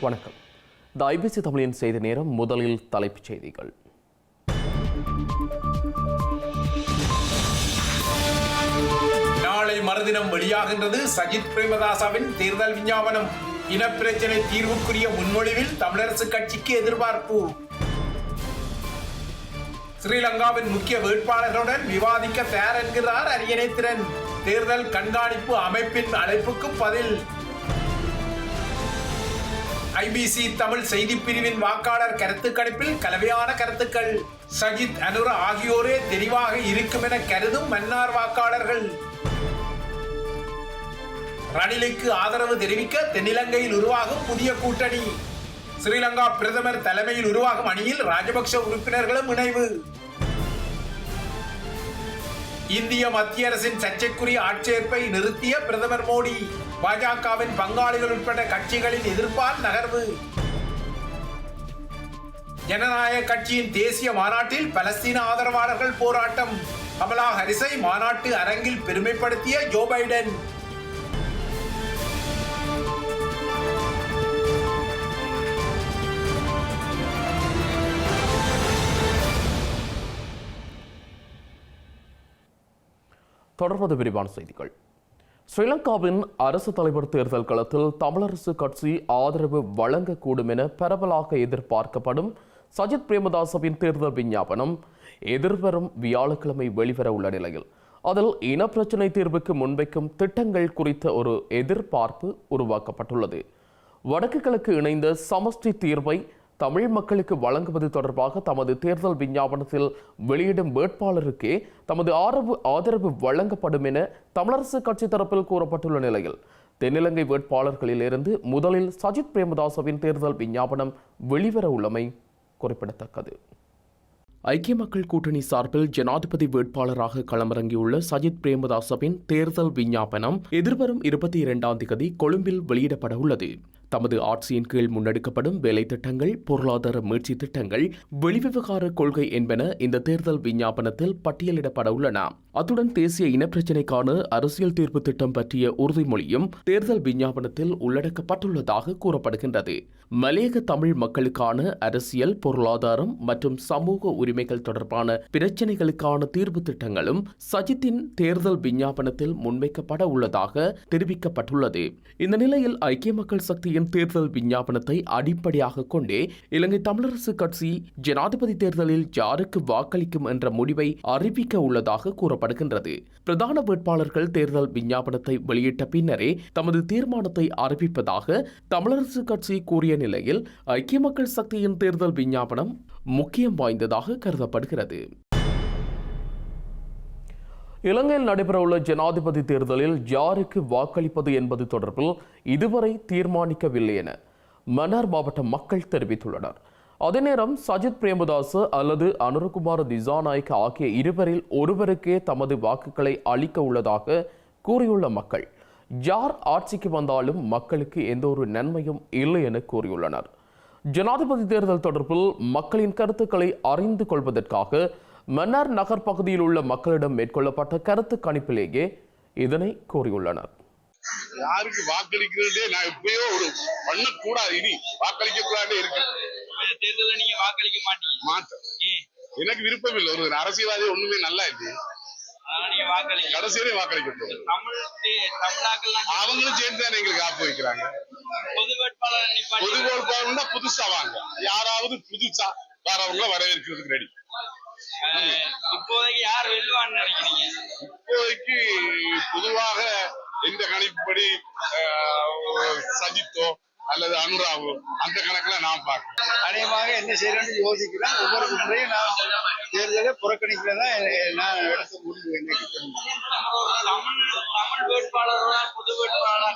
வணக்கம். த ஐபிசி தமிழின் செய்தி நேரம் முதலில் தலைப்புச் செய்திகள். நாளை மறுதினம் வெளியாகின்றது சஜித் பிரேமதாசாவின் தேர்தல் விஞ்ஞாபனம். இனப்பிரச்சினை தீர்வுக்குரிய முன்மொழிவில் தமிழரசு கட்சிக்கு எதிர்பார்ப்பு. ஸ்ரீலங்காவின் முக்கிய வேட்பாளர்களுடன் விவாதிக்க தயார் என்கிறார் அரியணைத்திறன். தேர்தல் கண்காணிப்பு அமைப்பின் அழைப்புக்கு பதில். ஐபிசி தமிழ் செய்தி பிரிவின் வாக்காளர் கருத்து கணிப்பில் கலவையான கருத்துக்கள். சஜித் அனுர ஆகியோரே தெளிவாக இருக்கும் என கருதும் மன்னார் வாக்காளர்கள். ரணிலுக்கு ஆதரவு தெரிவிக்க தென்னிலங்கையில் உருவாகும் புதிய கூட்டணி. ஸ்ரீலங்கா பிரதமர் தலைமையில் உருவாகும் அணியில் ராஜபக்ஷ உறுப்பினர்களும் இணைவு. இந்திய மத்திய அரசின் சர்ச்சைக்குரிய ஆட்சேர்ப்பை நிறுத்திய பிரதமர் மோடி பாஜகவின் பங்காளிகள் உட்பட கட்சிகளின் எதிர்ப்பால் நகர்வு. ஜனநாயக கட்சியின் தேசிய மாநாட்டில் பலஸ்தீன ஆதரவாளர்கள் போராட்டம். கமலா ஹரிசை மாநாட்டு அரங்கில் பெருமைப்படுத்திய ஜோ பைடன். தொடர்வது விரிவான செய்திகள். ஸ்ரீலங்காவின் அரசு தலைவர் தேர்தல் களத்தில் தமிழரசு கட்சி ஆதரவு வழங்கக்கூடும் என பரவலாக எதிர்பார்க்கப்படும் சஜித் பிரேமதாசவின் தேர்தல் விஞ்ஞாபனம் எதிர்வரும் வியாழக்கிழமை வெளிவர உள்ள நிலையில். அதில் இனப்பிரச்சினை தீர்வுக்கு முன்வைக்கும் திட்டங்கள் குறித்த ஒரு எதிர்பார்ப்பு உருவாக்கப்பட்டுள்ளது. வடக்கு கிழக்கு இணைந்த சமஷ்டி தீர்வை தமிழ் மக்களுக்கு வழங்குவது தொடர்பாக தமது தேர்தல் விஞ்ஞாபனத்தில் வெளியிடும் வேட்பாளருக்கே தமது ஆதரவு ஆதரவு வழங்கப்படும் என தமிழரசு கட்சி தரப்பில் கூறப்பட்டுள்ள நிலையில் தென்னிலங்கை வேட்பாளர்களிலிருந்து முதலில் சஜித் பிரேமதாசவின் தேர்தல் விஞ்ஞாபனம் வெளிவர உள்ளமை குறிப்பிடத்தக்கது. ஐக்கிய மக்கள் கூட்டணி சார்பில் ஜனாதிபதி வேட்பாளராக களமிறங்கியுள்ள சஜித் பிரேமதாசவின் தேர்தல் விஞ்ஞாபனம் எதிர்வரும் இருபத்தி இரண்டாம் தேதி கொழும்பில் வெளியிடப்பட உள்ளது. தமது ஆட்சியின் கீழ் முன்னெடுக்கப்படும் வேலை திட்டங்கள் பொருளாதார மீட்சி திட்டங்கள் வெளிவிவகார கொள்கை என்பன இந்த தேர்தல் விஞ்ஞாபனத்தில் பட்டியலிடப்பட உள்ளன. அத்துடன் தேசிய இனப்பிரச்சினைக்கான அரசியல் தீர்ப்பு திட்டம் பற்றிய உறுதிமொழியும் தேர்தல் விஞ்ஞாபனத்தில் உள்ளடக்கப்பட்டுள்ளதாக கூறப்படுகின்றது. மலையக தமிழ் மக்களுக்கான அரசியல் பொருளாதாரம் மற்றும் சமூக உரிமைகள் தொடர்பான பிரச்சினைகளுக்கான தீர்வு திட்டங்களும் சஜித்தின் தேர்தல் விஞ்ஞாபனத்தில் முன்வைக்கப்பட உள்ளதாக தெரிவிக்கப்பட்டுள்ளது. இந்த நிலையில் ஐக்கிய மக்கள் சக்தியின் தேர்தல் விஞ்ஞாபனத்தை அடிப்படையாக கொண்டே இலங்கை தமிழரசு கட்சி ஜனாதிபதி தேர்தலில் யாருக்கு வாக்களிக்கும் என்ற முடிவை அறிவிக்க உள்ளதாக கூறப்படுகின்றது. பிரதான வேட்பாளர்கள் தேர்தல் விஞ்ஞாபனத்தை வெளியிட்ட பின்னரே தமது தீர்மானத்தை அறிவிப்பதாக தமிழரசு கட்சி கூறிய நிலையில் ஐக்கிய மக்கள் சக்தியின் தேர்தல் விஞ்ஞாபனம் முக்கியம் வாய்ந்ததாக கருதப்படுகிறது. இலங்கையில் நடைபெறவுள்ள ஜனாதிபதி தேர்தலில் யாருக்கு வாக்களிப்பது என்பது தொடர்பில் இதுவரை தீர்மானிக்கவில்லை என மன்னார் மாவட்ட மக்கள் தெரிவித்துள்ளனர். அதே நேரம் சஜித் பிரேமதாஸ் அல்லது அனுரகுமார் திசாநாயக் ஆகிய இருவரில் ஒருவருக்கே தமது வாக்குகளை அளிக்க உள்ளதாக கூறியுள்ள மக்கள் யார் ஆட்சிக்கு வந்தாலும் மக்களுக்கு எந்த ஒரு நன்மையும் இல்லை என கூறியுள்ளனர். ஜனாதிபதி தேர்தல் தொடர்பில் மக்களின் கருத்துக்களை அறிந்து கொள்வதற்காக மன்னார் நகர் பகுதியில் உள்ள மக்களிடம் மேற்கொள்ளப்பட்ட கருத்து கணிப்பிலேயே இதனை கூறியுள்ளனர். யாருக்கு வாக்களிக்கிறதே நான் எப்பயோ ஒரு பண்ணக்கூடாது. இனி வாக்களிக்க கூடாது இருக்கு தேர்தல்ல நீங்க வாக்களிக்க மாட்டீங்க. மாட்டேன் எனக்கு விருப்பம் இல்லை. ஒரு அரசியல்வாதி ஒண்ணுமே நல்லா இருக்கு. ஆனா நீங்க வாக்களிக்க கடைசியிலே வாக்களிக்க அவங்களும் சேர்ந்து தானே எங்களுக்கு ஆப்பு வைக்கிறாங்க. பொது வேட்பாளர் புதுசா வாங்க. யாராவது புதுசா வரவங்கள வரவேற்கிறதுக்கு ரெடி இப்போதைக்கு யார் வெல்லுவான்னு நினைக்கிறீங்க? இப்போதைக்கு பொதுவாக இந்த கணிப்புப்படி சஜித்தோ அல்லது அனுராவோ அந்த கணக்குல நான் பார்க்கிறேன். அநேகமாக என்ன செய்யறேன்னு யோசிக்கிறேன். ஒவ்வொரு முறையும் நான் தேர்தலை புறக்கணிக்கிறதா நான் எடுத்த முடிவு எனக்கு தமிழ் வேட்பாளரோட பொது வேட்பாளரா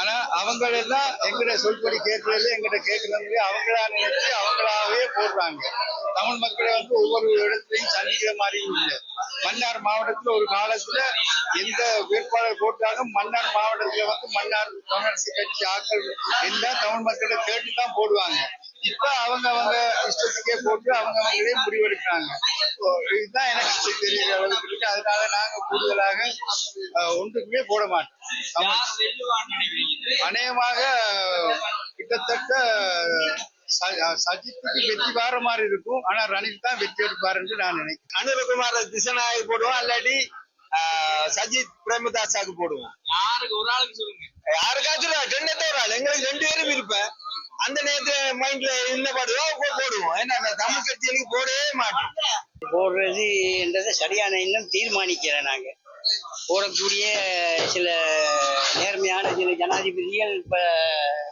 ஆனா அவங்க எல்லாம் எங்கிட்ட சொல்படி கேட்கறது எங்கிட்ட கேட்கறது அவங்களா நினைச்சு அவங்களாவே போடுறாங்க. தமிழ் மக்களை வந்து ஒவ்வொரு இடத்துலையும் சந்திக்கிற மாதிரி இல்லை. மன்னார் மாவட்டத்துல ஒரு காலத்துல எந்த வேட்பாளர் போட்டாலும் மன்னார் மாவட்டத்துல வந்து மன்னார் தமிழரசு கட்சி ஆட்கள் எல்லாம் தமிழ் மக்களை கேட்டு தான் போடுவாங்க. இப்ப அவங்க அவங்க இஷ்டத்துக்கே போட்டு அவங்க அவங்களே முடிவெடுக்கிறாங்க. இதுதான் எனக்கு தெரியுற அளவுக்கு இருக்கு. அதனால நாங்க கூடுதலாக ஒன்றுக்குமே போட மாட்டோம். அநேகமாக கிட்டத்தட்ட ச- சஜித்துக்கு வெற்றி வேற மாதிரி இருக்கும். ஆனா ரணில் தான் வெற்றி எடுப்பார் என்று நான் நினைக்கிறேன். அனுரகுமார திசநாயக் போடுவோம். இல்லாட்டி ஆஹ், சஜித் பிரேமதாசாக்கு போடுவோம். யாருக்கு? ஒரு ஆளுக்கு சொல்லுங்க. யாருக்காச்சும் ரெண்டத்தை ஒரு ஆள். எங்களுக்கு ரெண்டு பேரும் இருப்பேன். அந்த நேரத்துல மைண்ட்ல என்ன பாடுவோ போடுவோம். ஏன்னா அந்த தமிழ் கட்சிகளுக்கு போடவே மாட்டோம். போடுறது என்றதை சரியான இன்னும் தீர்மானிக்கிறேன் நாங்க. போடக்கூடிய சில நேர்மையான சில ஜனாதிபதிகள் இப்ப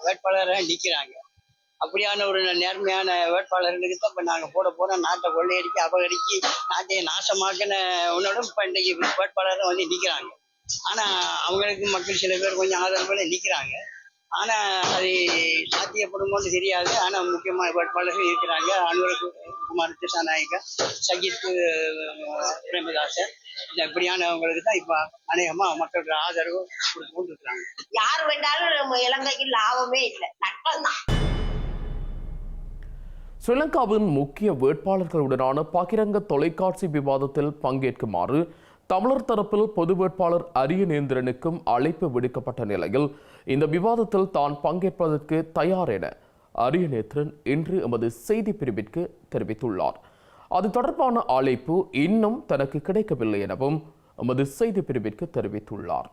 வேட்பாளராக நிக்கிறாங்க. அப்படியான ஒரு நேர்மையான வேட்பாளர்களுக்கு தான் இப்ப நாங்க போட போறோம். நாட்டை கொள்ளையடிக்க அபகரிச்சு நாட்டையை நாசமாக்கின உன்னோட இப்ப இன்றைக்கு வேட்பாளராக வந்து நிக்கிறாங்க. ஆனா அவங்களுக்கு மக்கள் சில பேர் கொஞ்சம் ஆதரவுல நிக்கிறாங்க. ஆனா அது சாத்தியப்படுமோன்னு தெரியாது. ஆனா முக்கியமான வேட்பாளர்கள் இருக்கிறாங்க. அனுர குமார் திசாநாயக்கா சஜித் பிரேமதாசன் இந்த இப்படியானவங்களுக்கு தான் இப்ப அநேகமா மக்களுக்கு ஆதரவு கொடுத்து கொண்டு இருக்கிறாங்க யார் வேண்டாலும் நம்ம இலங்கைக்கு லாபமே இல்லை. நட்டம் தான். ஸ்ரீலங்காவின் முக்கிய வேட்பாளர்களுடனான பகிரங்க தொலைக்காட்சி விவாதத்தில் பங்கேற்குமாறு தமிழர் தரப்பில் பொது வேட்பாளர் அரியநேந்திரனுக்கும் அழைப்பு விடுக்கப்பட்ட நிலையில் இந்த விவாதத்தில் தான் பங்கேற்பதற்கு தயார் என அரியநேத்திரன் இன்று எமது செய்தி பிரிவிற்கு தெரிவித்துள்ளார். அது தொடர்பான அழைப்பு இன்னும் தனக்கு கிடைக்கவில்லை எனவும் எமது செய்தி பிரிவிற்கு தெரிவித்துள்ளார்.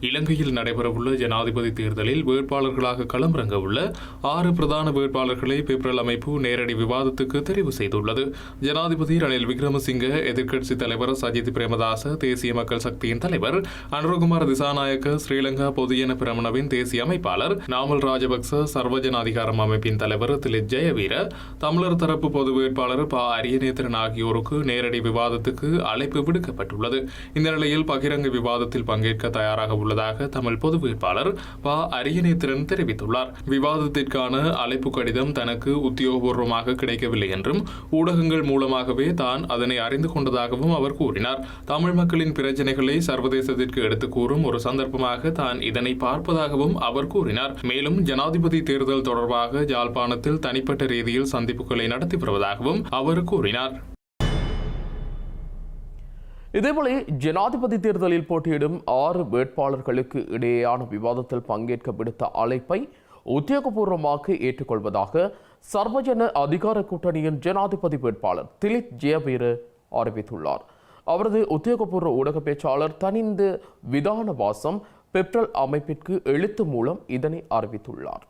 இலங்கையில் நடைபெறவுள்ள ஜனாதிபதி தேர்தலில் வேட்பாளர்களாக களமிறங்கவுள்ள ஆறு பிரதான வேட்பாளர்களை பிப்ரல் அமைப்பு நேரடி விவாதத்துக்கு தெரிவு செய்துள்ளது. ஜனாதிபதி ரணில் விக்ரமசிங்க எதிர்க்கட்சி தலைவர் சஜித் பிரேமதாச தேசிய மக்கள் சக்தியின் தலைவர் அனுரகுமார் திசாநாயக்க ஸ்ரீலங்கா பொதுஜன பிரமணவின் தேசிய அமைப்பாளர் நாமல் ராஜபக்ச சர்வஜன அதிகாரம் அமைப்பின் தலைவர் திலித் ஜெயவீர தமிழர் தரப்பு பொது வேட்பாளர் ப. அரியநேத்திரன் ஆகியோருக்கு நேரடி விவாதத்துக்கு அழைப்பு விடுக்கப்பட்டுள்ளது. இந்த நிலையில் பகிரங்க விவாதத்தில் பங்கேற்க தயாராக உள்ள உள்ளதாக தமிழ் பொது வேட்பாளர் ப. அரியநேத்திரன் தெரிவித்துள்ளார். விவாதத்திற்கான அழைப்பு கடிதம் தனக்கு உத்தியோகபூர்வமாக கிடைக்கவில்லை என்றும் ஊடகங்கள் மூலமாகவே தான் அதனை அறிந்து கொண்டதாகவும் அவர் கூறினார். தமிழ் மக்களின் பிரச்சனைகளை சர்வதேசத்திற்கு எடுத்து கூறும் ஒரு சந்தர்ப்பமாக தான் இதனை பார்ப்பதாகவும் அவர் கூறினார். மேலும் ஜனாதிபதி தேர்தல் தொடர்பாக யாழ்ப்பாணத்தில் தனிப்பட்ட ரீதியில் சந்திப்புகளை நடத்தி வருவதாகவும் அவர் கூறினார். இதேபோல ஜனாதிபதி தேர்தலில் போட்டியிடும் ஆறு வேட்பாளர்களுக்கு இடையேயான விவாதத்தில் பங்கேற்க விடுத்த அழைப்பை உத்தியோகபூர்வமாக ஏற்றுக்கொள்வதாக சர்வஜன அதிகார கூட்டணியின் ஜனாதிபதி வேட்பாளர் திலித் ஜெயவீர அறிவித்துள்ளார். அவரது உத்தியோகபூர்வ ஊடக பேச்சாளர் தனிந்து விதானவாசம் பெப்ரல் அமைப்பிற்கு எழுத்து மூலம் இதனை அறிவித்துள்ளார்.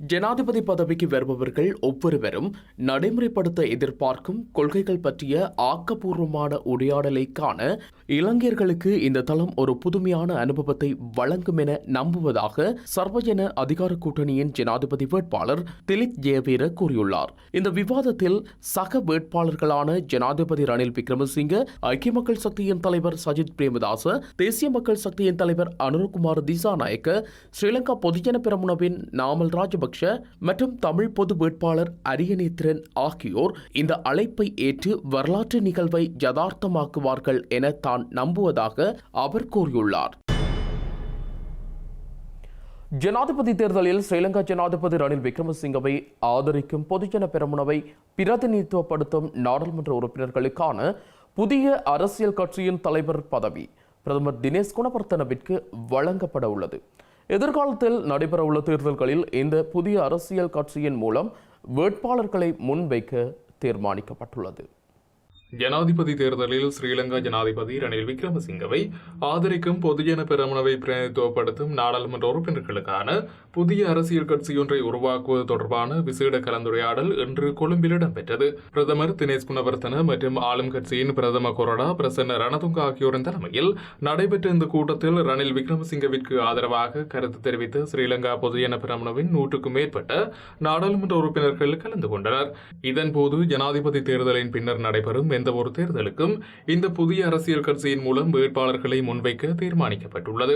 ஜனாதிபதி பதவிக்கு வருபவர்கள் ஒவ்வொருவரும் நடைமுறைப்படுத்த எதிர்பார்க்கும் கொள்கைகள் பற்றிய ஆக்கப்பூர்வமான உரையாடலை காண இளைஞர்களுக்கு இந்த தளம் ஒரு புதுமையான அனுபவத்தை வழங்கும் என நம்புவதாக சர்வஜன அதிகார கூட்டணியின் ஜனாதிபதி வேட்பாளர் திலித் ஜெயவீர கூறியுள்ளார். இந்த விவாதத்தில் சக வேட்பாளர்களான ஜனாதிபதி ரணில் விக்ரமசிங்க ஐக்கிய மக்கள் சக்தியின் தலைவர் சஜித் பிரேமதாச தேசிய மக்கள் சக்தியின் தலைவர் அனுர்குமார் திசாநாயக்க ஸ்ரீலங்கா பொதுஜன பெரமுனவின் நாமல் ராஜபக்ஷ மற்றும் தமிழ் பொது வேட்பாளர் அரியநேத்திரன் ஆகியோர் இந்த அழைப்பை ஏற்று வரலாற்று நிகழ்வை யதார்த்தமாக்குவார்கள் என தான் நம்புவதாக அவர் கூறியுள்ளார். ஜனாதிபதி தேர்தலில் ஸ்ரீலங்கா ஜனாதிபதி ரணில் விக்ரமசிங்கவை ஆதரிக்கும் பொதுஜன பெருமுனவை பிரதிநிதித்துவப்படுத்தும் நாடாளுமன்ற உறுப்பினர்களுக்கான புதிய அரசியல் கட்சியின் தலைவர் பதவி பிரதமர் தினேஷ் குணவர்த்தனவிற்கு வழங்கப்பட உள்ளது. எதிர்காலத்தில் நடைபெறவுள்ள தேர்தல்களில் இந்த புதிய அரசியல் கட்சியின் மூலம் வேட்பாளர்களை முன்வைக்க தீர்மானிக்கப்பட்டுள்ளது. ஜனாதிபதி தேர்தலில் ஸ்ரீலங்கா ஜனாதிபதி ரணில் விக்ரமசிங்கவை ஆதரிக்கும் பொதுஜன பெரமுனவை பிரதிநிதித்துவப்படுத்தும் நாடாளுமன்ற உறுப்பினர்களுக்கான புதிய அரசியல் கட்சியொன்றை உருவாக்குவது தொடர்பான விசேட கலந்துரையாடல் இன்று கொழும்பில் இடம்பெற்றது. பிரதமர் தினேஷ் குணவர்த்தன மற்றும் ஆளும் கட்சியின் பிரதம கொறடா பிரசன்ன ரணதுங்க ஆகியோரின் தலைமையில் நடைபெற்ற இந்த கூட்டத்தில் ரணில் விக்ரமசிங்கவிற்கு ஆதரவாக கருத்து தெரிவித்த ஸ்ரீலங்கா பொதுஜன பெரமுனவின் நூற்றுக்கும் மேற்பட்ட நாடாளுமன்ற உறுப்பினர்கள் கலந்து கொண்டனர். இதன்போது ஜனாதிபதி தேர்தலின் பின்னர் நடைபெறும் எந்த ஒரு தேர்தலுக்கும் இந்த புதிய அரசியல் கட்சியின் மூலம் வேட்பாளர்களை முன்வைக்க தீர்மானிக்கப்பட்டுள்ளது.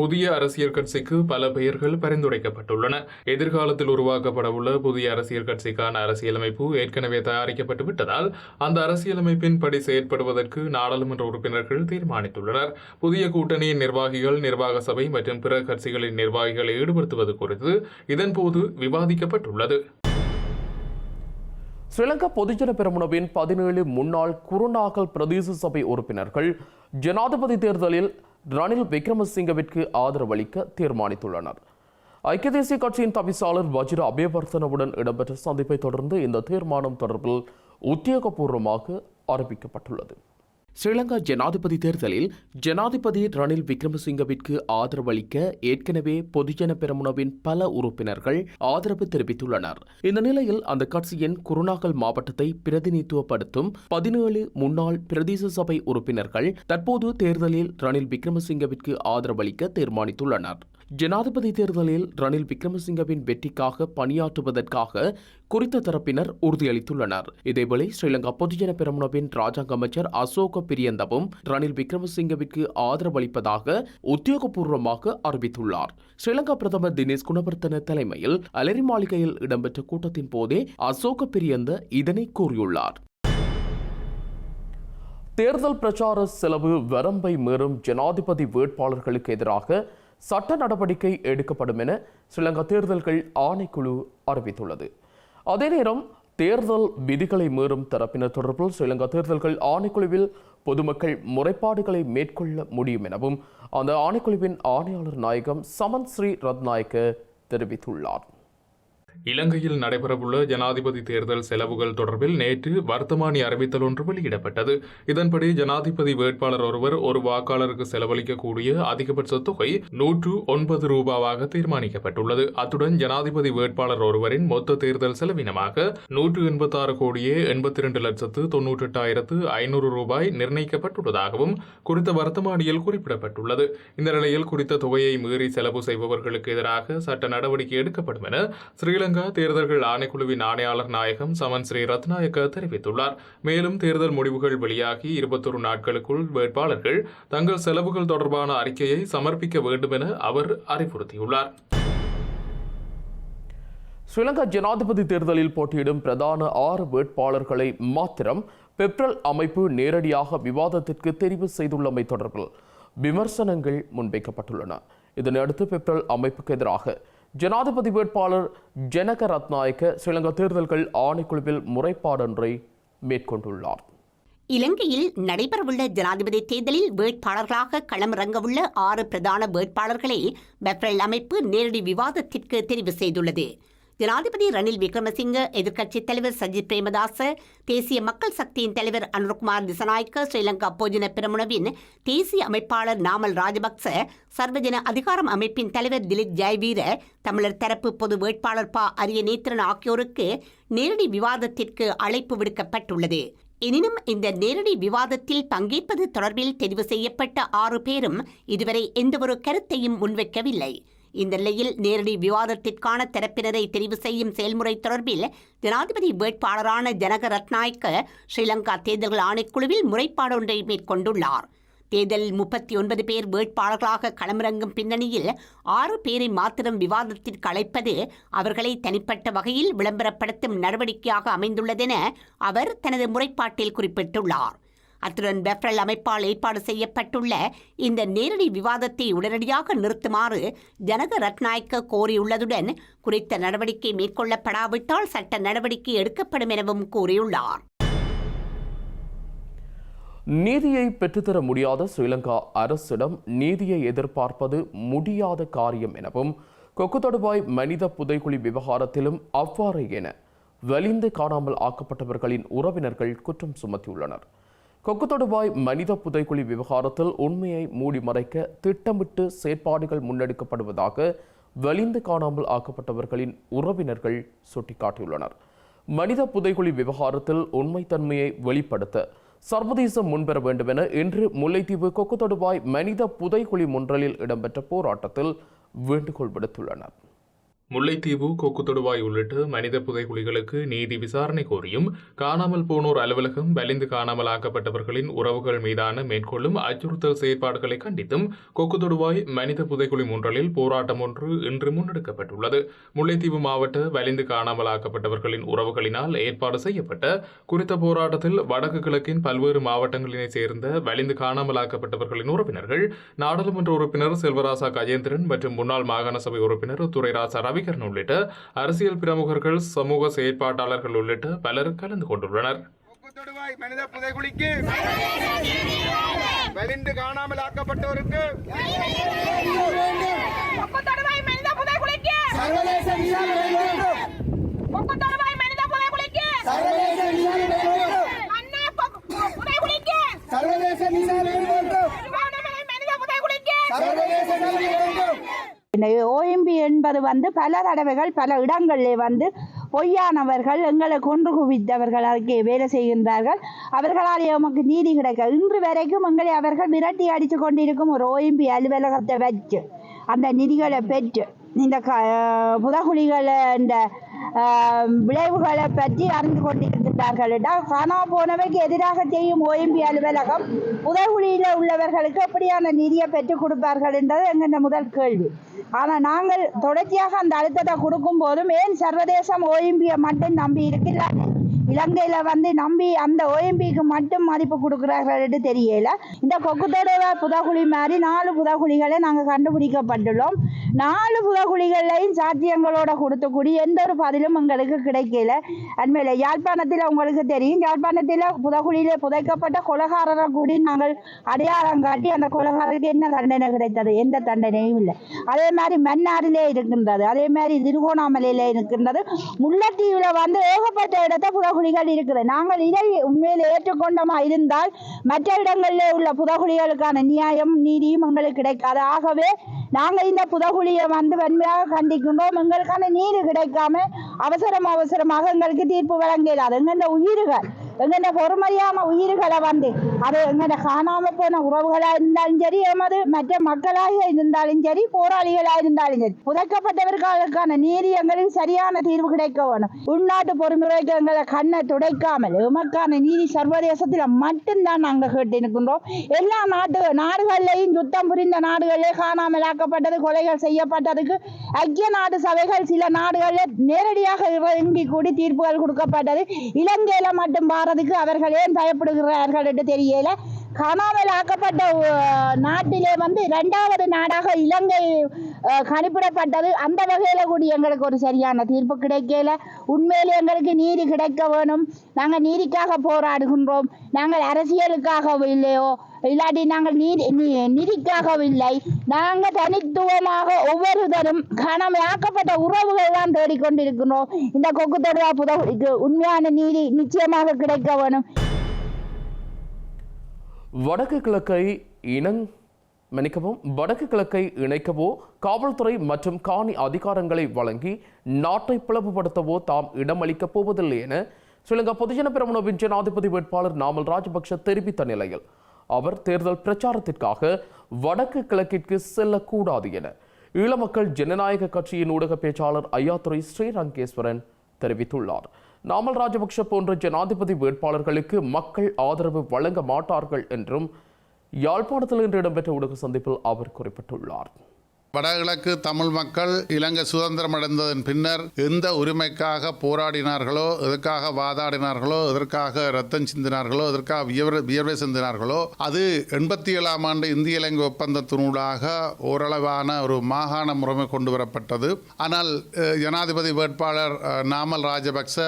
புதிய அரசியல் கட்சிக்கு பல பெயர்கள் பரிந்துரைக்கப்பட்டுள்ளன. எதிர்காலத்தில் உருவாக்கப்படவுள்ள புதிய அரசியல் கட்சிக்கான அரசியலமைப்பு ஏற்கனவே தயாரிக்கப்பட்டு விட்டதால் அந்த அரசியலமைப்பின் படி செயற்படுவதற்கு நாடாளுமன்ற உறுப்பினர்கள் தீர்மானித்துள்ளனர். புதிய கூட்டணியின் நிர்வாகிகள் நிர்வாக சபை மற்றும் பிற கட்சிகளின் நிர்வாகிகளை ஈடுபடுத்துவது குறித்து இதன்போது விவாதிக்கப்பட்டுள்ளது. ஸ்ரீலங்கா பொதுஜன பெரமுனவின் பதினேழு முன்னாள் குருநாகல் பிரதேச சபை உறுப்பினர்கள் ஜனாதிபதி தேர்தலில் ரணில் விக்ரமசிங்கவிற்கு ஆதரவளிக்க தீர்மானித்துள்ளனர். ஐக்கிய தேசிய கட்சியின் தவிசாளர் வஜிர அபயவர்த்தனவுடன் இடம்பெற்ற சந்திப்பை தொடர்ந்து இந்த தீர்மானம் தொடர்பில் உத்தியோகபூர்வமாக அறிவிக்கப்பட்டுள்ளது. ஸ்ரீலங்கா ஜனாதிபதி தேர்தலில் ஜனாதிபதி ரணில் விக்ரமசிங்கவிற்கு ஆதரவளிக்க ஏற்கனவே பொதுஜன பெரமுனவின் பல உறுப்பினர்கள் ஆதரவு தெரிவித்துள்ளனர். இந்த நிலையில் அந்த கட்சியின் குருநாகல் மாவட்டத்தை பிரதிநிதித்துவப்படுத்தும் பதினேழு முன்னாள் பிரதேச சபை உறுப்பினர்கள் தற்போது தேர்தலில் ரணில் விக்ரமசிங்கவிற்கு ஆதரவளிக்க தீர்மானித்துள்ளனர். ஜனாதிபதி தேர்தலில் ரணில் விக்ரமசிங்கவின் வெற்றிக்காக பணியாற்றுவதற்காக குறித்த தரப்பினர் உறுதியளித்துள்ளனர். இதேவேளை ஸ்ரீலங்கா பொதுஜன பெரமுனவின் ராஜாங்க அமைச்சர் அசோக பிரியந்தவும் ரணில் விக்ரமசிங்கவிற்கு ஆதரவளிப்பதாக உத்தியோகபூர்வமாக அறிவித்துள்ளார். ஸ்ரீலங்கா பிரதமர் தினேஷ் குணவர்த்தன தலைமையில் அலரி மாளிகையில் இடம்பெற்ற கூட்டத்தின் போதே அசோக பிரியந்த இதனை கூறியுள்ளார். தேர்தல் பிரச்சார செலவு வரம்பை மீறும் ஜனாதிபதி வேட்பாளர்களுக்கு எதிராக சட்ட நடவடிக்கை எடுக்கப்படும் என ஸ்ரீலங்கா தேர்தல்கள் ஆணைக்குழு அறிவித்துள்ளது. அதே நேரம் தேர்தல் விதிகளை மீறும் தரப்பினர் தொடர்பில் ஸ்ரீலங்கா தேர்தல்கள் ஆணைக்குழுவில் பொதுமக்கள் முறைப்பாடுகளை மேற்கொள்ள முடியும் எனவும் அந்த ஆணைக்குழுவின் ஆணையாளர் நாயகம் சமன் ஸ்ரீ ரத்நாயக்க தெரிவித்துள்ளார். இலங்கையில் நடைபெறவுள்ள ஜனாதிபதி தேர்தல் செலவுகள் தொடர்பில் நேற்று வர்த்தமானி அறிவித்தல் ஒன்று வெளியிடப்பட்டது. இதன்படி ஜனாதிபதி வேட்பாளர் ஒருவர் ஒரு வாக்காளருக்கு செலவழிக்கக்கூடிய அதிகபட்ச தொகை நூற்று ஒன்பது ரூபாவாக தீர்மானிக்கப்பட்டுள்ளது. அத்துடன் ஜனாதிபதி வேட்பாளர் ஒருவரின் மொத்த தேர்தல் செலவினமாக நூற்று எண்பத்தாறு கோடியே எண்பத்தி இரண்டு லட்சத்து தொன்னூற்றி எட்டாயிரத்து ஐநூறு ரூபாய் நிர்ணயிக்கப்பட்டுள்ளதாகவும் குறித்த வர்த்தமானியில் குறிப்பிடப்பட்டுள்ளது. இந்த நிலையில் குறித்த தொகையை மீறி செலவு செய்பவர்களுக்கு எதிராக சட்ட நடவடிக்கை எடுக்கப்படும் என ஸ்ரீலங்கா ஸ்ரீலங்கா தேர்தல்கள் ஆணைக்குழுவின் ஆணையாளர் நாயகம் சமன் ஸ்ரீ ரத்நாயக்க தெரிவித்துள்ளார். மேலும் தேர்தல் முடிவுகள் வெளியாகி இருபத்தொரு நாட்களுக்குள் வேட்பாளர்கள் தங்கள் செலவுகள் தொடர்பான அறிக்கையை சமர்ப்பிக்க வேண்டும் என அவர் அறிவுறுத்தியுள்ளார். ஸ்ரீலங்கா ஜனாதிபதி தேர்தலில் போட்டியிடும் பிரதான ஆறு வேட்பாளர்களை மாத்திரம் பெப்ரல் அமைப்பு நேரடியாக விவாதத்திற்கு தெரிவு செய்துள்ளமை தொடர்பில் விமர்சனங்கள் முன்வைக்கப்பட்டுள்ளன. இதனையடுத்து பெப்ரல் அமைப்புக்கு எதிராக ஜனாதிபதி வேட்பாளர் ஜனக ரத்நாயக்க ஸ்ரீலங்கா தேர்தல்கள் ஆணைக்குழுவில் முறைப்பாடொன்றை மேற்கொண்டுள்ளார். இலங்கையில் நடைபெறவுள்ள ஜனாதிபதி தேர்தலில் வேட்பாளர்களாக களமிறங்கவுள்ள ஆறு பிரதான வேட்பாளர்களை பெப்ரல் அமைப்பு நேரடி விவாதத்திற்கு தெரிவு செய்துள்ளது. ஜனாதிபதி ரணில் விக்ரமசிங்க எதிர்க்கட்சித் தலைவர் சஜித் பிரேமதாச தேசிய மக்கள் சக்தியின் தலைவர் அனுர்குமார் திசநாயக்க ஸ்ரீலங்கா போஜன பிரமுனவின் தேசிய அமைப்பாளர் நாமல் ராஜபக்ச சர்வஜன அதிகாரம் அமைப்பின் தலைவர் திலீப் ஜெயவீர தமிழர் தரப்பு பொது வேட்பாளர் ப அரியநேத்திரன் ஆகியோருக்கு நேரடி விவாதத்திற்கு அழைப்பு விடுக்கப்பட்டுள்ளது. எனினும் இந்த நேரடி விவாதத்தில் பங்கேற்பது தொடர்பில் தெரிவு செய்யப்பட்ட ஆறு பேரும் இதுவரை எந்தவொரு கருத்தையும் முன்வைக்கவில்லை. இந்த நிலையில் நேரடி விவாதத்திற்கான தரப்பினரை தெரிவு செய்யும் செயல்முறை தொடர்பில் ஜனாதிபதி வேட்பாளரான ஜனக ரத்நாயக்க ஸ்ரீலங்கா தேர்தல்கள் ஆணைக்குழுவில் முறைப்பாடு ஒன்றை மேற்கொண்டுள்ளார். தேர்தலில் முப்பத்தி ஒன்பது பேர் வேட்பாளர்களாக களமிறங்கும் பின்னணியில் ஆறு பேரை மாத்திரம் விவாதத்திற்கு அழைப்பது அவர்களை தனிப்பட்ட வகையில் விளம்பரப்படுத்தும் நடவடிக்கையாக அமைந்துள்ளதென அவர் தனது முறைப்பாட்டில் குறிப்பிட்டுள்ளார். அத்துடன் பெப்ரல் அமைப்பால் ஏற்பாடு செய்யப்பட்டுள்ள இந்த நேரடி விவாதத்தை உடனடியாக நிறுத்துமாறு ஜனக ரத்நாயக்க கோரியுள்ளதுடன் குறித்த நடவடிக்கை மேற்கொள்ளப்படாவிட்டால் சட்ட நடவடிக்கை எடுக்கப்படும் எனவும் கூறியுள்ளார். நீதியை பெற்றுத்தர முடியாத ஸ்ரீலங்கா அரசிடம் நீதியை எதிர்பார்ப்பது முடியாத காரியம் எனவும் கொக்கு தொடுவாய் மனித புதைக்குழி விவகாரத்திலும் அவ்வாறு என வலிந்து காணாமல் ஆக்கப்பட்டவர்களின் உறவினர்கள் குற்றம் சுமத்தியுள்ளனர். கொக்குத்தொடுவாய் மனித புதைக்குழி விவகாரத்தில் உண்மையை மூடி மறைக்க திட்டமிட்டு செயற்பாடுகள் முன்னெடுக்கப்படுவதாக வலிந்து காணாமல் ஆக்கப்பட்டவர்களின் உறவினர்கள் சுட்டிக்காட்டியுள்ளனர். மனித புதைக்குழி விவகாரத்தில் உண்மைத்தன்மையை வெளிப்படுத்த சர்வதேசம் முன்வர வேண்டும் என இன்று முல்லைத்தீவு கொக்குத்தொடுவாய் மனித புதைக்குழி முன்றலில் இடம்பெற்ற போராட்டத்தில் வேண்டுகோள் விடுத்துள்ளனர். முல்லைத்தீவு கொக்கு தொடுவாய் உள்ளிட்ட மனித புதைகுழிகளுக்கு நீதி விசாரணை கோரியும் காணாமல் போனோர் அலுவலகம் வலிந்து காணாமலாக்கப்பட்டவர்களின் உறவுகள் மீதான மேற்கொள்ளும் அச்சுறுத்தல் செயற்பாடுகளை கண்டித்தும் கொக்கு தொடுவாய் மனித புதைகுழி முன்றலில் போராட்டம் ஒன்று இன்று முன்னெடுக்கப்பட்டுள்ளது. முல்லைத்தீவு மாவட்ட வலிந்து காணாமலாக்கப்பட்டவர்களின் உறவுகளினால் ஏற்பாடு செய்யப்பட்ட குறித்த போராட்டத்தில் வடக்கு கிழக்கின் பல்வேறு மாவட்டங்களினைச் சேர்ந்த வலிந்து காணாமலாக்கப்பட்டவர்களின் உறவினர்கள் நாடாளுமன்ற உறுப்பினர் செல்வராசா கஜேந்திரன் மற்றும் முன்னாள் மாகாண சபை உறுப்பினர் துரைராசா ரவிகரன் உள்ளிட்ட அரசியல் பிரமுகர்கள் சமூக செயற்பாட்டாளர்கள் உள்ளிட்ட பலர் கலந்து கொண்டுள்ளனர். கொக்கு தொடுவாய் தொடுவாய் மனித புதைகுழிக்கு. வலிந்து காணாமல் இந்த ஓஎம்பி என்பது வந்து பல தடவைகள் பல இடங்களில் வந்து பொய்யானவர்கள் எங்களை கொன்று குவித்தவர்கள் அதுக்கு வேலை செய்கின்றார்கள். அவர்களால் எமக்கு நீதி கிடைக்க இன்று வரைக்கும் எங்களை அவர்கள் விரட்டி அடித்து கொண்டிருக்கும் ஒரு ஓஎம்பி அலுவலகத்தை வச்சு அந்த நிதிகளை பெற்று இந்த க புதகுலிகளை இந்த விளைவுகளை பற்றி அறிந்து கொண்டிருக்கிறார்கள் காணா போனவைக்கு எதிராக செய்யும் ஓஎம்பி அலுவலகம் புதகுலியில் உள்ளவர்களுக்கு எப்படியான நிதியை பெற்றுக் கொடுப்பார்கள் என்றது எங்கள் முதல் கேள்வி. ஆனால் நாங்கள் தொடர்ச்சியாக அந்த அழுத்தத்தை கொடுக்கும் போதும் ஏன் சர்வதேசம் ஓஎம்பியை மட்டும் நம்பி இருக்கிறார்கள் இலங்கையில வந்து நம்பி அந்த ஓஎம்பிக்கு மட்டும் மதிப்பு கொடுக்குறார்கள் என்று தெரியல. இந்த கொக்குத்தொடர புதகுழி மாதிரி நாலு புதகுழிகளை நாங்கள் கண்டுபிடிக்கப்பட்டுள்ளோம். நாலு புதகுழிகளையும் சாத்தியங்களோட கொடுத்தக்கூடிய கூடி எந்த ஒரு பதிலும் எங்களுக்கு கிடைக்கல. அண்மையில் யாழ்ப்பாணத்தில் உங்களுக்கு தெரியும். யாழ்ப்பாணத்தில் புதகுழியிலே புதைக்கப்பட்ட கொலகாரரை கூடி நாங்கள் அடையாளம் காட்டி அந்த கொலகாரருக்கு என்ன தண்டனை கிடைத்தது? எந்த தண்டனையும் இல்லை. அதே மாதிரி மன்னாரிலே இருக்கின்றது. அதே மாதிரி திருகோணாமலையில இருக்கின்றது. முல்லைத்தீவில் வந்து ஏகப்பட்ட இடத்த புதகுழிகள் இருக்குது நாங்கள் இதை உண்மையில் ஏற்றுக்கொண்டமா? இருந்தால் மற்ற இடங்களில் உள்ள புதகுழிகளுக்கான நியாயம் நீதியும் எங்களுக்கு கிடைக்காது. ஆகவே நாங்கள் இந்த புதகுழியை வந்து வன்மையாக கண்டிக்கின்றோம். எங்களுக்கான நீதி கிடைக்காம அவசரம் அவசரமாக எங்களுக்கு தீர்ப்பு வழங்க இயலாது. எங்கள் உயிர்கள் எங்கள்ட பொறுமறியாம உயிர்களை வந்து அது எங்கள்ட காணாம போன உறவுகளா இருந்தாலும் சரி எமது மற்ற மக்களாக இருந்தாலும் சரி போராளிகளா இருந்தாலும் சரி புதைக்கப்பட்டவர்களுக்கான நீதி எங்களுக்கு சரியான தீர்வு கிடைக்க வேணும். உள்நாட்டு பொறுமுறைக்கு எங்களை கண்ணை துடைக்காமல் உமக்கான நீதி சர்வதேசத்தில் மட்டும்தான் நாங்கள் கேட்டு இருக்கின்றோம் எல்லா நாட்டு நாடுகள்லையும் யுத்தம் புரிந்த நாடுகளிலே காணாமல் ஆக்கப்பட்டது கொலைகள் செய்யப்பட்டதுக்கு ஐக்கிய நாடு சபைகள் சில நாடுகளில் நேரடியாக இறங்கி கூடி தீர்ப்புகள் கொடுக்கப்பட்டது இலங்கையில் மட்டும் பாரதுக்கு அவர்கள் ஏன் பயப்படுகிறார்கள் என்று தெரியல காணாமல் ஆக்கப்பட்ட நாட்டிலே வந்து இரண்டாவது நாடாக இலங்கை கணிப்பிடப்பட்டது. அந்த வகையில கூடி எங்களுக்கு ஒரு சரியான தீர்ப்பு கிடைக்கல. உண்மையில் எங்களுக்கு நீதி கிடைக்க வேணும். நாங்கள் நீதிக்காக போராடுகின்றோம். நாங்கள் அரசியலுக்காக இல்லையோ இல்லாட்டி நாங்கள் நீதி நி- நிதிக்காகவில்லை. நாங்கள் தனித்துவமாக ஒவ்வொருத்தரும் காணாமல் ஆக்கப்பட்ட உறவுகள் தான் தேடிக்கொண்டிருக்கிறோம் இந்த கொக்கு தொடரா புதகுலிக்கு உண்மையான நீதி நிச்சயமாக கிடைக்க வேணும். வடக்கு கிழக்கை இனங் மன்னிக்கவும் வடக்கு கிழக்கை இணைக்கவோ காவல்துறை மற்றும் காணி அதிகாரங்களை வழங்கி நாட்டை பிளவுபடுத்தவோ தாம் இடமளிக்கப் போவதில்லை என ஸ்ரீலங்கா பொதுஜன பெரமுனவின் ஜனாதிபதி வேட்பாளர் நாமல் ராஜபக்ஷ தெரிவித்த நிலையில் அவர் தேர்தல் பிரச்சாரத்திற்காக வடக்கு கிழக்கிற்கு செல்லக்கூடாது என ஈழமக்கள் ஜனநாயக கட்சியின் ஊடக பேச்சாளர் ஐயாத்துறை ஸ்ரீரங்கேஸ்வரன் தெரிவித்துள்ளார். நாமல் ராஜபக்ஷ போன்ற ஜனாதிபதி வேட்பாளர்களுக்கு மக்கள் ஆதரவு வழங்க மாட்டார்கள் என்றும் யாழ்ப்பாணத்தில் இன்று இடம்பெற்ற ஊடக சந்திப்பில் அவர் குறிப்பிட்டுள்ளார். வடகிழக்கு தமிழ் மக்கள் இலங்கை சுதந்திரம் அடைந்ததன் பின்னர் எந்த உரிமைக்காக போராடினார்களோ எதற்காக வாதாடினார்களோ எதற்காக ரத்தம் சிந்தினார்களோ எதற்காக வியர்வை வியர்வை சிந்தினார்களோ அது எண்பத்தி ஏழாம் ஆண்டு இந்திய இலங்கை ஒப்பந்தத்தினூடாக ஓரளவான ஒரு மாகாண முறைமை கொண்டு வரப்பட்டது. ஆனால் ஜனாதிபதி வேட்பாளர் நாமல் ராஜபக்ச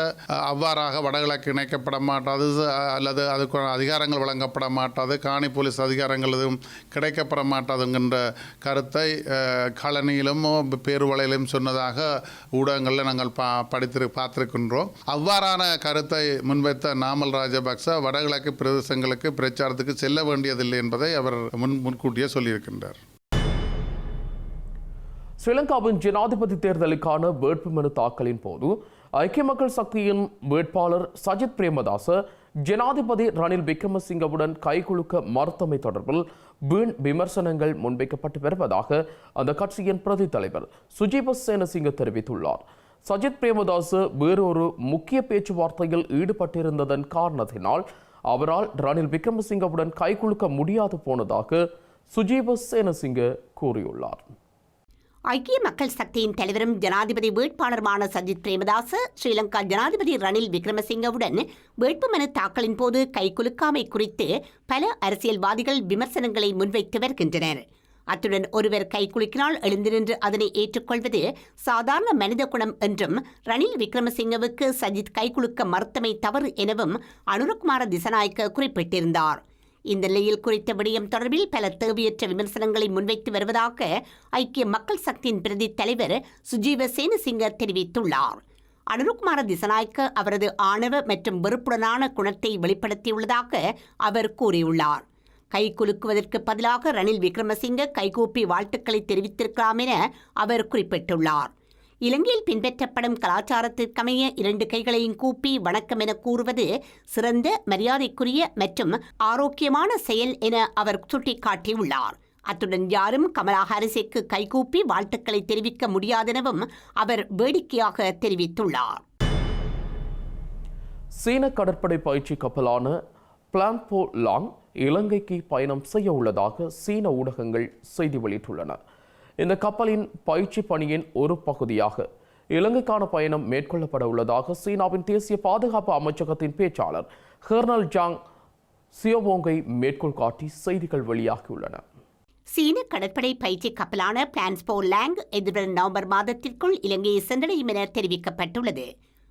அவ்வாறாக வடகிழக்கு இணைக்கப்பட மாட்டாது அல்லது அதுக்கான அதிகாரங்கள் வழங்கப்பட மாட்டாது காணி போலீஸ் அதிகாரங்கள் எதுவும் கிடைக்கப்பட மாட்டாதுங்கின்ற கருத்தை கழனியிலும் பேருவளையிலும் சொன்னதாக ஊடகங்களில் நாங்கள் பா படித்திரு பார்த்திருக்கின்றோம். அவ்வாறான கருத்தை முன்வைத்த நாமல் ராஜபக்ச வடகிழக்கு பிரதேசங்களுக்கு பிரச்சாரத்துக்கு செல்ல வேண்டியதில்லை என்பதை அவர் முன் முன்கூட்டியே சொல்லியிருக்கின்றார். ஸ்ரீலங்காவின் ஜனாதிபதி தேர்தலுக்கான வேட்புமனு தாக்கலின் போது ஐக்கிய மக்கள் சக்தியின் வேட்பாளர் சஜித் பிரேமதாச ஜனாதிபதி ரணில் விக்ரமசிங்கவுடன் கைகுலுக்க மறுத்தமை தொடர்பில் வீண் விமர்சனங்கள் முன்வைக்கப்பட்டு வருவதாக அந்த கட்சியின் பிரதி தலைவர் சுஜீப சேனசிங்க தெரிவித்துள்ளார். சஜித் பிரேமதாசு வேறொரு முக்கிய பேச்சுவார்த்தையில் ஈடுபட்டிருந்ததன் காரணத்தினால் அவரால் ரணில் விக்ரமசிங்கவுடன் கைகுலுக்க முடியாது போனதாக சுஜீப சேனசிங்க கூறியுள்ளார். ஐக்கிய மக்கள் சக்தியின் தலைவரும் ஜனாதிபதி வேட்பாளருமான சஜித் பிரேமதாச ஸ்ரீலங்கா ஜனாதிபதி ரணில் விக்ரமசிங்கவுடன் வேட்புமனு தாக்கலின் போது கைகுலுக்காமை குறித்து பல அரசியல்வாதிகள் விமர்சனங்களை முன்வைத்து வருகின்றனர். அத்துடன் ஒருவர் கைகுலுக்கினால் எழுந்து நின்று அதனை ஏற்றுக்கொள்வது சாதாரண மனித குணம் என்றும் ரணில் விக்ரமசிங்கவுக்கு சஜித் கைகுலுக்க மறுத்தமை தவறு எனவும் அனுரகுமார திசநாயக்க குறிப்பிட்டிருந்தார். இந்த நிலையில் குறித்த விடயம் தொடர்பில் பல தேவையற்ற விமர்சனங்களை முன்வைத்து வருவதாக ஐக்கிய மக்கள் சக்தியின் பிரதி தலைவர் சுஜீவ சேனசிங்க தெரிவித்துள்ளார். அனுருகுமார திசநாயக்க அவரது ஆணவ மற்றும் வெறுப்புடனான குணத்தை வெளிப்படுத்தியுள்ளதாக அவர் கூறியுள்ளார். கை குலுக்குவதற்கு பதிலாக ரணில் விக்ரமசிங்க கைகூப்பி வாழ்த்துக்களை தெரிவித்திருக்கலாம் என அவர் குறிப்பிட்டுள்ளார். இலங்கையில் பின்பற்றப்படும் கலாச்சாரத்திற்கமைய இரண்டு கைகளையும் கூப்பி வணக்கம் என கூறுவது சிறந்த மரியாதைக்குரிய மற்றும் ஆரோக்கியமான செயல் என அவர் சுட்டிக்காட்டியுள்ளார். அத்துடன் யாரும் கமலா ஹாரிஸுக்கு கைகூப்பி வாழ்த்துக்களை தெரிவிக்க முடியாதெனவும் அவர் வேடிக்கையாக தெரிவித்துள்ளார். சீன கடற்படை பயிற்சி கப்பலான பிளான்போ லாங் இலங்கைக்கு பயணம் செய்ய உள்ளதாக சீன ஊடகங்கள் செய்தி வெளியிட்டுள்ளன. இந்த கப்பலின் பயிற்சி பணியின் ஒரு பகுதியாக இலங்கைக்கான பயணம் மேற்கொள்ளப்பட உள்ளதாக சீனாவின் தேசிய பாதுகாப்பு அமைச்சகத்தின் பேச்சாளர் ஹெர்னல் ஜாங் சியோவோங்கை மேற்கோள் காட்டி செய்திகள் வெளியாகியுள்ளன. சீன கடற்படை பயிற்சி கப்பலான பிரான்ஸ்போ லேங் எதிர்வரும் நவம்பர் மாதத்திற்குள் இலங்கையை சென்றடையும் என தெரிவிக்கப்பட்டுள்ளது.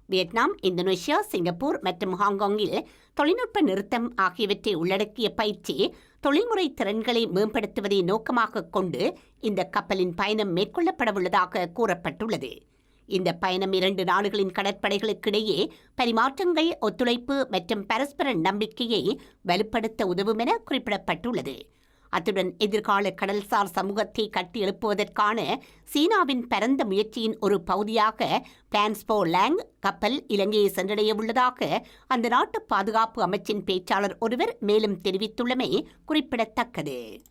வியட்நாம் இந்தோனேஷியா சிங்கப்பூர் மற்றும் ஹாங்காங்கில் தொழில்நுட்ப நிறுத்தம் ஆகியவற்றை உள்ளடக்கிய பயிற்சி தொழில்முறை திறன்களை மேம்படுத்துவதை நோக்கமாக கொண்டு இந்த கப்பலின் பயணம் மேற்கொள்ளப்படவுள்ளதாக கூறப்பட்டுள்ளது. இந்த பயணம் இரண்டு நாடுகளின் கடற்படைகளுக்கிடையே பரிமாற்றங்கள் ஒத்துழைப்பு மற்றும் பரஸ்பர நம்பிக்கையை வலுப்படுத்த உதவும் என குறிப்பிடப்பட்டுள்ளது. அத்துடன் எதிர்கால கடல்சார் சமூகத்தை கட்டியெழுப்புவதற்கான சீனாவின் பரந்த முயற்சியின் ஒரு பகுதியாக பிளான்ஸ்போ லேங் கப்பல் இலங்கையை சென்றடைய உள்ளதாக அந்த நாட்டு பாதுகாப்பு அமைச்சின் பேச்சாளர் ஒருவர் மேலும் தெரிவித்துள்ளமை குறிப்பிடத்தக்கது.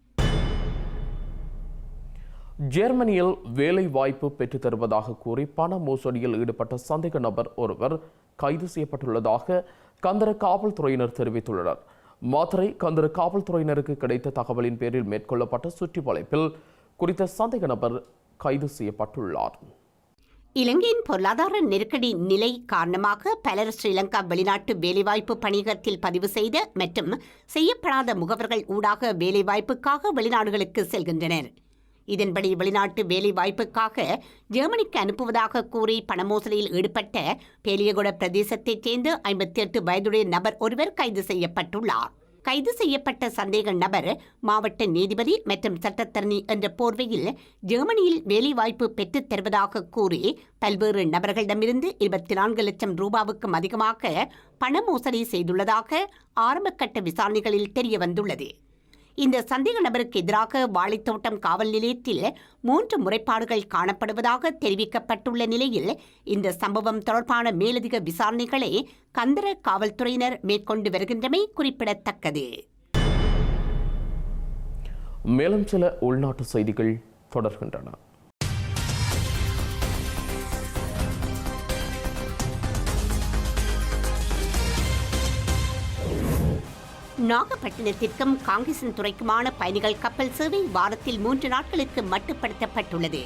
ஜெர்மனியில் வேலை வாய்ப்பு பெற்றுத் தருவதாக கூறி பண மோசடியில் ஈடுபட்ட சந்தேக நபர் ஒருவர் கைது செய்யப்பட்டுள்ளதாக கந்தர காவல்துறையினர் தெரிவித்துள்ளனர். மாத்தறை கந்தர காவல்துறையினருக்கு கிடைத்த தகவலின் பேரில் மேற்கொள்ளப்பட்ட சுற்றிவளைப்பில் குறித்த சந்தேக நபர் கைது செய்யப்பட்டுள்ளார். இலங்கையின் பொருளாதார நெருக்கடி நிலை காரணமாக பலர் ஸ்ரீலங்கா வெளிநாட்டு வேலைவாய்ப்பு பணியகத்தில் பதிவு செய்த மற்றும் செய்யப்படாத முகவர்கள் ஊடாக வேலைவாய்ப்புக்காக வெளிநாடுகளுக்கு செல்கின்றனர். இதன்படி வெளிநாட்டு வேலைவாய்ப்புக்காக ஜெர்மனிக்கு அனுப்புவதாக கூறி பணமோசடியில் ஈடுபட்ட பேலியகுட பிரதேசத்தைச் சேர்ந்த ஐம்பத்தி எட்டு வயதுடைய நபர் ஒருவர் கைது செய்யப்பட்டுள்ளார். கைது செய்யப்பட்ட சந்தேக நபர் மாவட்ட நீதிபதி மற்றும் சட்டத்தரணி என்ற போர்வையில் ஜெர்மனியில் வேலைவாய்ப்பு பெற்றுத் தருவதாக கூறி பல்வேறு நபர்களிடமிருந்து இருபத்தி நான்கு லட்சம் ரூபாவுக்கும் அதிகமாக பண மோசடி செய்துள்ளதாக ஆரம்பகட்ட விசாரணைகளில் தெரியவந்துள்ளது. இந்த சந்தேக நபருக்கு எதிராக வாழைத்தோட்டம் காவல் நிலையத்தில் மூன்று முறைப்பாடுகள் காணப்படுவதாக தெரிவிக்கப்பட்டுள்ள நிலையில் இந்த சம்பவம் தொடர்பான மேலதிக விசாரணைகளை கந்தர காவல்துறையினர் மேற்கொண்டு வருகின்றமை குறிப்பிடத்தக்கது. மேலும் சில உள்நாட்டு செய்திகள் தொடர்கின்றன. நாகப்பட்டினத்திற்கும் காங்கிரசின் துறைக்குமான பயணிகள் கப்பல் சேவை வாரத்தில் மூன்று நாட்களுக்கு மட்டுப்படுத்தப்பட்டுள்ளது.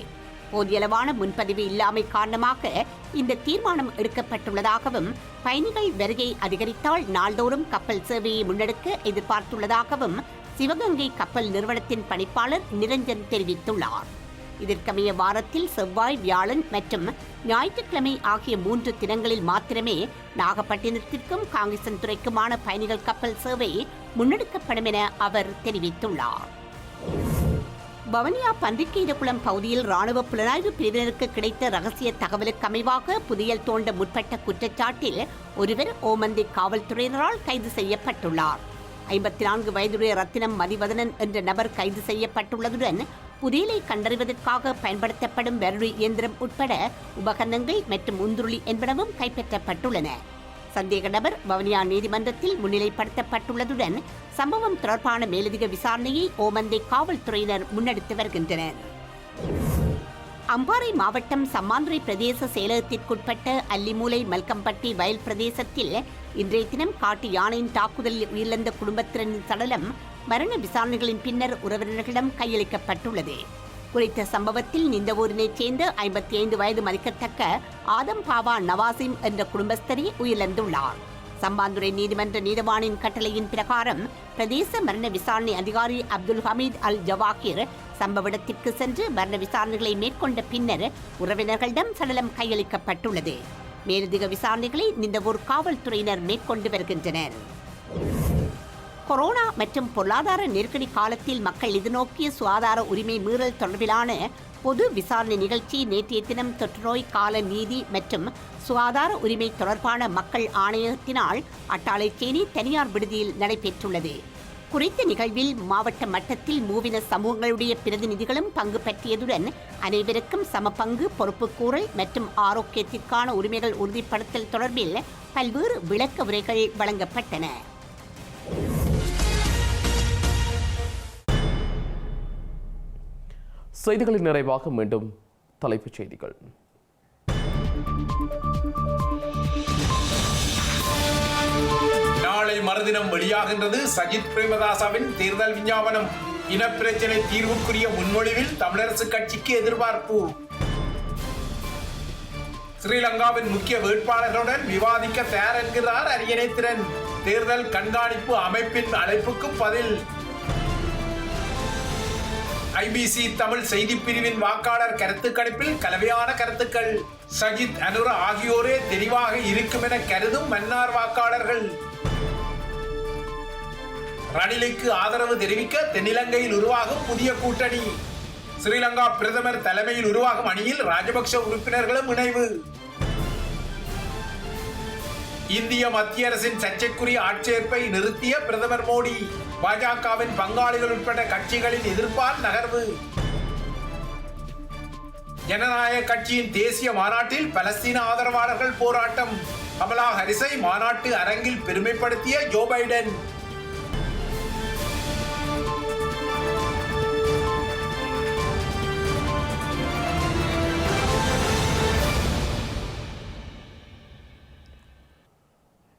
போதியளவான முன்பதிவு இல்லாமை காரணமாக இந்த தீர்மானம் எடுக்கப்பட்டுள்ளதாகவும் பயணிகள் வருகை அதிகரித்தால் நாள்தோறும் கப்பல் சேவையை முன்னெடுக்க எதிர்பார்த்துள்ளதாகவும் சிவகங்கை கப்பல் நிறுவனத்தின் பணிப்பாளர் நிரஞ்சன் தெரிவித்துள்ளார். இதற்கமைய வாரத்தில் செவ்வாய் வியாழன் மற்றும் ஞாயிற்றுக்கிழமை ஆகிய மூன்று தினங்களில் மாத்திரமே நாகப்பட்டினத்திற்கும் காங்கிரசன் துறைக்குமான பயணிகள் கப்பல் சேவை முன்னெடுக்கப்படும் என அவர் தெரிவித்துள்ளார். வவனியா பன்றிக்கீரகுளம் பகுதியில் ராணுவ புலனாய்வு பிரிவினருக்கு கிடைத்த ரகசிய தகவலுக்கு அமைவாக புதியல் தோண்ட முற்பட்ட குற்றச்சாட்டில் ஒருவர் ஓமந்தி காவல்துறையினரால் கைது செய்யப்பட்டுள்ளார். ஐம்பத்தி நான்கு வயதுடைய ரத்தினம் மதிவதனன் என்ற நபர் கைது செய்யப்பட்டுள்ளதுடன் புதையலை கண்டறிவதற்காக பயன்படுத்தப்படும் வருடி இயந்திரம் உட்பட உபகரணங்கள் மற்றும் உந்துருளி என்பனவும் கைப்பற்றப்பட்டுள்ளன. சந்தேக நபர் வவுனியா நீதிமன்றத்தில் முன்னிலைப்படுத்தப்பட்டுள்ளதுடன் சம்பவம் தொடர்பான மேலதிக விசாரணையை ஓமந்தை காவல்துறையினர் முன்னெடுத்து வருகின்றனர். அம்பாறை மாவட்டம் சம்மாந்துறை பிரதேச செயலகத்திற்குட்பட்ட அல்லிமூலை மல்கம்பட்டி வயல் பிரதேசத்தில் இன்றைய தினம் காட்டு யானையின் தாக்குதலில் உயிரிழந்த குடும்பத்தினரின் சடலம் மரண விசாரணைகளின் பின்னர் உறவினர்களிடம் கையளிக்கப்பட்டுள்ளது. குறித்த சம்பவத்தில் நிந்தவூரினைச் சேர்ந்த ஐம்பத்தி ஐந்து வயது மதிக்கத்தக்க ஆதம் பாவா நவாசிம் என்ற குடும்பஸ்தரே உயிரிழந்துள்ளார். சம்பாந்துறை நீதிமன்ற நீதவானின் கட்டளையின் பிரகாரம் பிரதேச மரண விசாரணை அதிகாரி அப்துல் ஹமீத் அல் ஜவாகிர் சம்பவ இடத்திற்கு சென்று மரண விசாரணைகளை மேற்கொண்ட பின்னர் உறவினர்களிடம் சடலம் கையளிக்கப்பட்டுள்ளது. மேலதிக விசாரணைகளை நிந்தவூர் காவல்துறையினர் மேற்கொண்டு வருகின்றனர். கொரோனா மற்றும் பொருளாதார நெருக்கடி காலத்தில் மக்கள் எதிர்நோக்கிய சுகாதார உரிமை மீறல் தொடர்பிலான பொது விசாரணை நிகழ்ச்சி நேற்றைய தினம் தொற்றுநோய் கால நீதி மற்றும் சுகாதார உரிமை தொடர்பான மக்கள் ஆணையத்தினால் அட்டாளைச்சேரி தனியார் விடுதியில் நடைபெற்றுள்ளது. குறித்த நிகழ்வில் மாவட்ட மட்டத்தில் மூவின சமூகங்களுடைய பிரதிநிதிகளும் பங்கு பற்றியதுடன் அனைவருக்கும் சம பங்கு பொறுப்புக்கூறல் மற்றும் ஆரோக்கியத்திற்கான உரிமைகள் உறுதிப்படுத்தல் தொடர்பில் பல்வேறு விளக்க உரைகள் வழங்கப்பட்டன. செய்திகளின் நிறைவாக மீண்டும் தலைப்புச் செய்திகள். நாளை மறுதினம் வெளியாகின்றது சஜித் பிரேமதாசாவின் தேர்தல் விஞ்ஞாபனம். இனப்பிரச்சினை தீர்வுக்குரிய முன்மொழிவில் தமிழரசு கட்சிக்கு எதிர்பார்ப்பு. ஸ்ரீலங்காவின் முக்கிய வேட்பாளர்களுடன் விவாதிக்க தயார் என்கிறார் அரியணைத்திறன். தேர்தல் கண்காணிப்பு அமைப்பின் அழைப்புக்கு பதில். ஐபிசி தமிழ் செய்தி பிரிவின் வாக்காளர் கருத்து கணிப்பில் கலவையான கருத்துக்கள். சஜித் அனுர ஆகியோரே தெளிவாக இருக்கும் என கருதும் மன்னார் வாக்காளர்கள். ரணிலுக்கு ஆதரவு தெரிவிக்க தென்னிலங்கையில் உருவாகும் புதிய கூட்டணி. ஸ்ரீலங்கா பிரதமர் தலைமையில் உருவாகும் அணியில் ராஜபக்ஷ உறுப்பினர்களும் இணைவு. இந்திய மத்திய அரசின் சர்ச்சைக்குரிய ஆட்சேர்ப்பை நிறுத்திய பிரதமர் மோடி. பாஜகவின் பங்காளிகள் உட்பட கட்சிகளின் எதிர்ப்பால் நகர்வு. ஜனநாயக கட்சியின் தேசிய மாநாட்டில் பலஸ்தீன ஆதரவாளர்கள் போராட்டம். கமலா ஹரிசை மாநாட்டு அரங்கில் பெருமைப்படுத்திய ஜோ பைடன்.